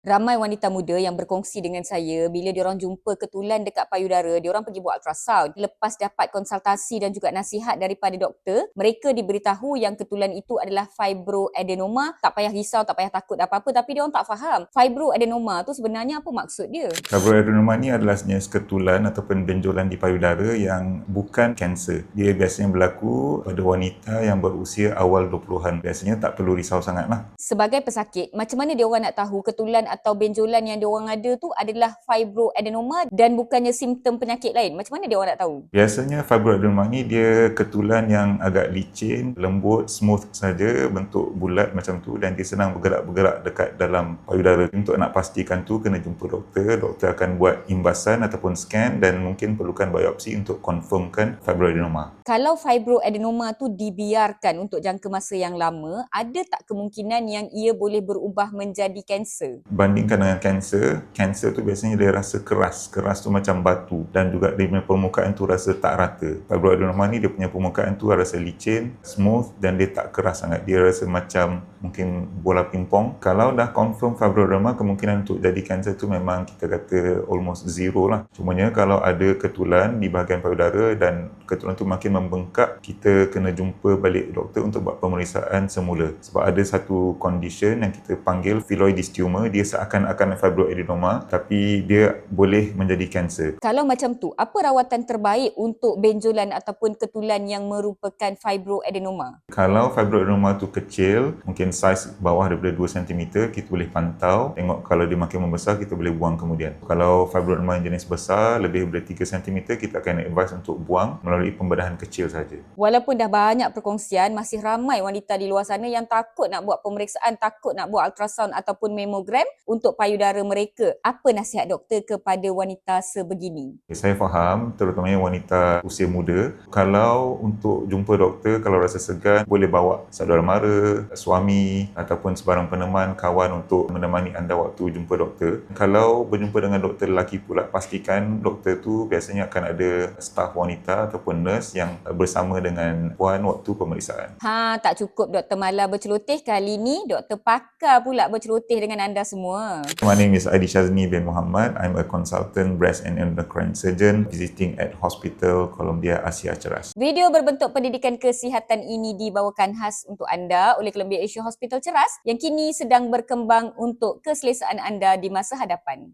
Ramai wanita muda yang berkongsi dengan saya bila diorang jumpa ketulan dekat payudara, diorang pergi buat ultrasound. Lepas dapat konsultasi dan juga nasihat daripada doktor, mereka diberitahu yang ketulan itu adalah fibroadenoma. Tak payah risau, tak payah takut apa-apa tapi diorang tak faham. Fibroadenoma tu sebenarnya apa maksud dia? Fibroadenoma ni adalah jenis ketulan ataupun benjolan di payudara yang bukan kanser. Dia biasanya berlaku pada wanita yang berusia awal 20-an. Biasanya tak perlu risau sangatlah. Sebagai pesakit, macam mana diorang nak tahu ketulan atau benjolan yang diorang ada tu adalah fibroadenoma dan bukannya simptom penyakit lain. Macam mana diorang nak tahu? Biasanya fibroadenoma ni dia ketulan yang agak licin, lembut, smooth saja, bentuk bulat macam tu dan dia senang bergerak-bergerak dekat dalam payudara. Untuk nak pastikan tu kena jumpa doktor. Doktor akan buat imbasan ataupun scan dan mungkin perlukan biopsi untuk confirmkan fibroadenoma. Kalau fibroadenoma tu dibiarkan untuk jangka masa yang lama, ada tak kemungkinan yang ia boleh berubah menjadi kanser? Bandingkan dengan kanser, kanser tu biasanya dia rasa keras. Keras tu macam batu dan juga dia punya permukaan tu rasa tak rata. Fibroadenoma ni dia punya permukaan tu rasa licin, smooth dan dia tak keras sangat. Dia rasa macam mungkin bola pingpong. Kalau dah confirm fibroadenoma, kemungkinan untuk jadi kanser tu memang kita kata almost zero lah. Cumanya kalau ada ketulan di bahagian payudara dan ketulan tu makin membengkak, kita kena jumpa balik doktor untuk buat pemeriksaan semula. Sebab ada satu condition yang kita panggil phyloides tumor, dia seakan-akan fibroadenoma tapi dia boleh menjadi kanser. Kalau macam tu, apa rawatan terbaik untuk benjolan ataupun ketulan yang merupakan fibroadenoma? Kalau fibroadenoma tu kecil, mungkin saiz bawah daripada 2 cm, kita boleh pantau. Tengok kalau dia makin membesar, kita boleh buang kemudian. Kalau fibroadenoma yang jenis besar, lebih daripada 3 cm, kita akan advise untuk buang melalui pembedahan kecil saja. Walaupun dah banyak perkongsian, masih ramai wanita di luar sana yang takut nak buat pemeriksaan, takut nak buat ultrasound ataupun mammogram untuk payudara mereka. Apa nasihat doktor kepada wanita sebegini? Saya faham, terutamanya wanita usia muda. Kalau untuk jumpa doktor, kalau rasa segan, boleh bawa saudara mara, suami ataupun sebarang peneman, kawan untuk menemani anda waktu jumpa doktor. Kalau berjumpa dengan doktor lelaki pula, pastikan doktor tu biasanya akan ada staf wanita ataupun nurse yang bersama dengan puan waktu pemeriksaan. Ha, tak cukup Dr. Mala berceloteh. Kali ni Dr. Pakar pula berceloteh dengan anda semua. My name is Adi Shazni bin Muhammad. I'm a consultant breast and endocrine surgeon visiting at Hospital Columbia Asia Ceras. Video berbentuk pendidikan kesihatan ini dibawakan khas untuk anda oleh Columbia Asia Hospital Ceras yang kini sedang berkembang untuk keselesaan anda di masa hadapan.